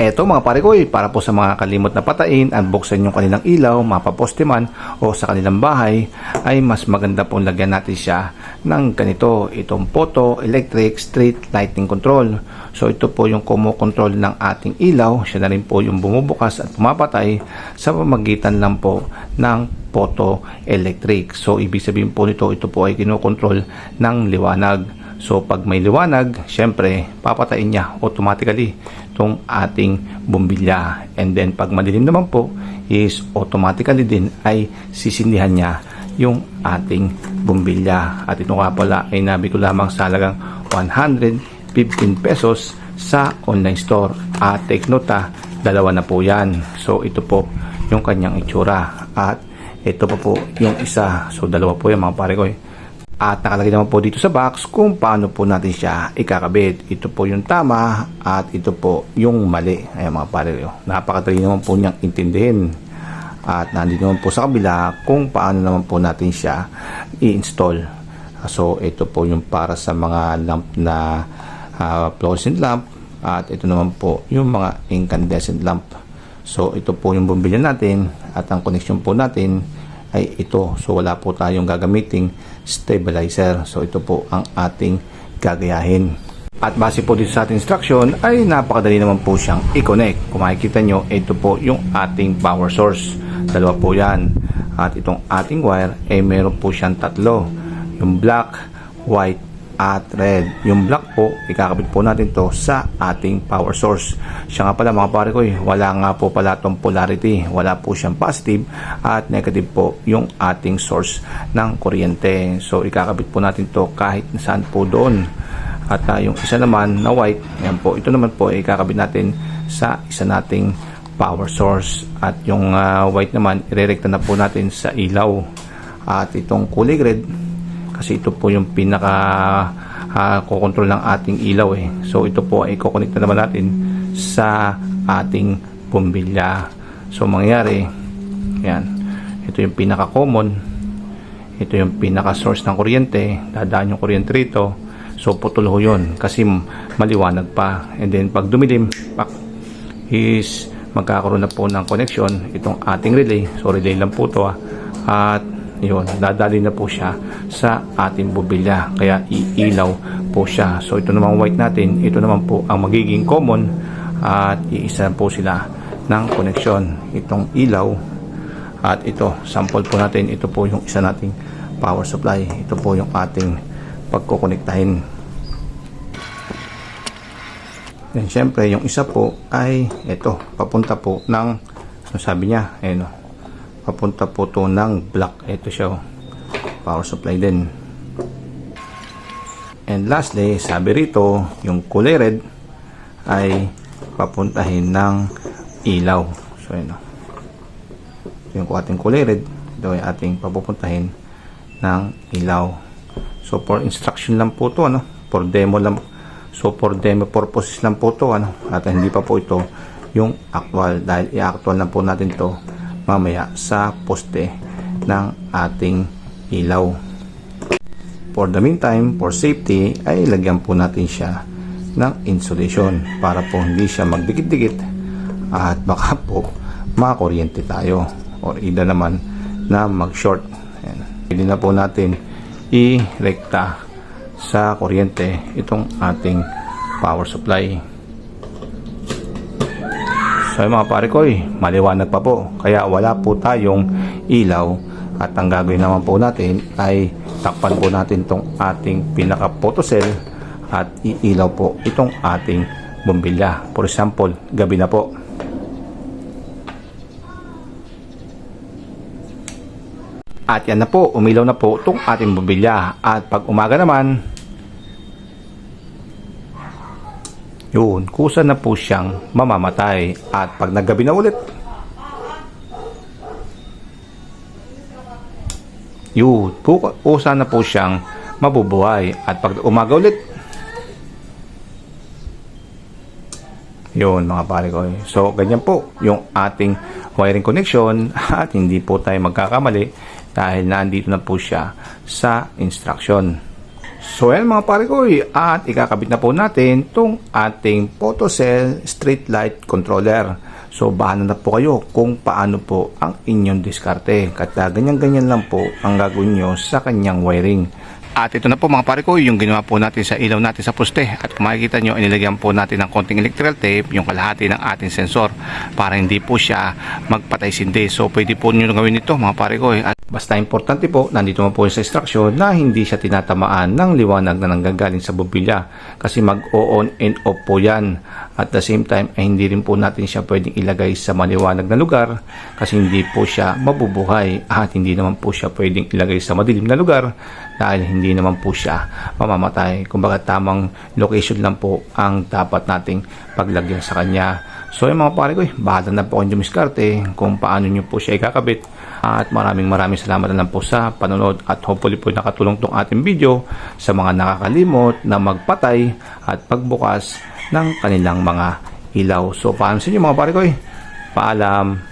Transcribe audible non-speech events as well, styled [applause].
Eto mga pare ko, eh, para po sa mga kalimot na patain at buksan yung kanilang ilaw, mapaposte man o sa kanilang bahay, ay mas maganda pong lagyan natin siya ng ganito, itong photo electric street lighting control. So ito po yung kumukontrol ng ating ilaw, siya na rin po yung bumubukas at pumapatay sa pamagitan lang po ng photo electric. So ibig sabihin po nito, ito po ay kinokontrol ng liwanag. So pag may liwanag, syempre papatayin niya automatically itong ating bumbilya. And then pag madilim naman po is automatically din ay sisindihan niya yung ating bumbilya. At ito nga pala ay nabi ko lamang sa halagang 115 pesos sa online store. At take note ha, dalawa na po yan. So ito po yung kanyang itsura. At ito pa po yung isa. So dalawa po yan mga pare ko eh. At nakalagay naman po dito sa box kung paano po natin siya ikakabit. Ito po yung tama at ito po yung mali. Ayan mga pare ko. Napakadali naman po niyang intindihin. At nandito naman po sa kabila kung paano naman po natin siya i-install. So ito po yung para sa mga lamp na uh, fluorescent lamp at ito naman po yung mga incandescent lamp. So ito po yung bumbilya natin at ang connection po natin ay ito. So wala po tayong gagamiting stabilizer. So ito po ang ating gagayahin. At base po dito sa ating instruction ay napakadali naman po siyang i-connect. Kung makikita nyo, ito po yung ating power source. Dalawa po yan. At itong ating wire ay meron po siyang tatlo. Yung black, white, at red. Yung black po, ikakabit po natin to sa ating power source. Siya nga pala mga pare ko, eh, wala nga po pala tong polarity. Wala po siyang positive at negative po yung ating source ng kuryente. So, ikakabit po natin to kahit saan po doon. At uh, yung isa naman na white, yan po, ito naman po, ikakabit natin sa isa nating power source. At yung uh, white naman, irerekta na po natin sa ilaw. At itong kulay red, kasi ito po yung pinaka uh, kokontrol ng ating ilaw eh. So ito po ay kukonect na naman natin sa ating bumbilya. So mangyayari, yan. Ito yung pinaka common. Ito yung pinaka source ng kuryente. Dadaan yung kuryente rito. So putol ho yun kasi maliwanag pa. And then pag dumilim, pak, is magkakaroon na po ng connection itong ating relay. So relay lang po to ah. At yun, dadali na po siya sa ating bubilya. Kaya iilaw po siya. So ito namang white natin, ito naman po ang magiging common at iisa po sila ng connection. Itong ilaw at ito, sample po natin, ito po yung isa nating power supply. Ito po yung ating pagkukonektahin. Then syempre, yung isa po ay ito, papunta po ng, ano sabi niya, ayun o, papunta po to ng black ito siya power supply din. And lastly sabi rito yung kulay red ay papuntahin ng ilaw. So yun oh. yung ating kulay red ito ay ating papupuntahin ng ilaw. So for instruction lang po to ano? For demo lang. So for demo purposes lang po to ano? At hindi pa po ito yung actual dahil i-actual lang po natin to mamaya sa poste ng ating ilaw. For the meantime, for safety, ay lagyan po natin siya ng insulation para po hindi siya magdikit-dikit at baka [laughs] po makakuryente tayo or either naman na mag-short. Pwede na po natin i-rekta sa kuryente itong ating power supply. So mga pare ko, eh, maliwanag pa po. Kaya wala po tayong ilaw. At ang gagawin naman po natin ay takpan po natin itong ating pinaka photocell at iilaw po itong ating bumbilya. For example, gabi na po. At yan na po, umilaw na po itong ating bumbilya. At pag umaga naman, Yun, kusa na po siyang mamamatay. At pag naggabi na ulit, yun, kusa na po siyang mabubuhay. At pag umaga ulit, yun mga pare ko. So, ganyan po yung ating wiring connection [laughs] at hindi po tayo magkakamali dahil nandito na po siya sa instruction. So yan mga pare ko at ikakabit na po natin itong ating photocell street light controller. So bahala na po kayo kung paano po ang inyong diskarte. Kaya ganyan-ganyan lang po ang gagawin nyo sa kanyang wiring. At ito na po mga pare ko, yung ginawa po natin sa ilaw natin sa poste. At kung makikita nyo, inilagyan po natin ng konting electrical tape, yung kalahati ng ating sensor para hindi po siya magpatay sindi. So pwede po nyo gawin ito mga pare ko. At basta importante po, nandito mo po sa instruction na hindi siya tinatamaan ng liwanag na nanggagaling sa bobilya. Kasi mag-on and off po yan. At the same time, ay hindi rin po natin siya pwedeng ilagay sa maliwanag na lugar kasi hindi po siya mabubuhay at hindi naman po siya pwedeng ilagay sa madilim na lugar dahil hindi naman po siya mamamatay. Kumbaga tamang location lang po ang dapat nating paglagyan sa kanya. So yung mga pare ko, eh, bahala na po kayong dumiskarte kung paano nyo po siya ikakabit. At maraming maraming salamat na lang po sa panonood at hopefully po nakatulong tong ating video sa mga nakakalimot na magpatay at pagbukas ng kanilang mga ilaw. So paano sa inyo mga pare ko? eh? Paalam.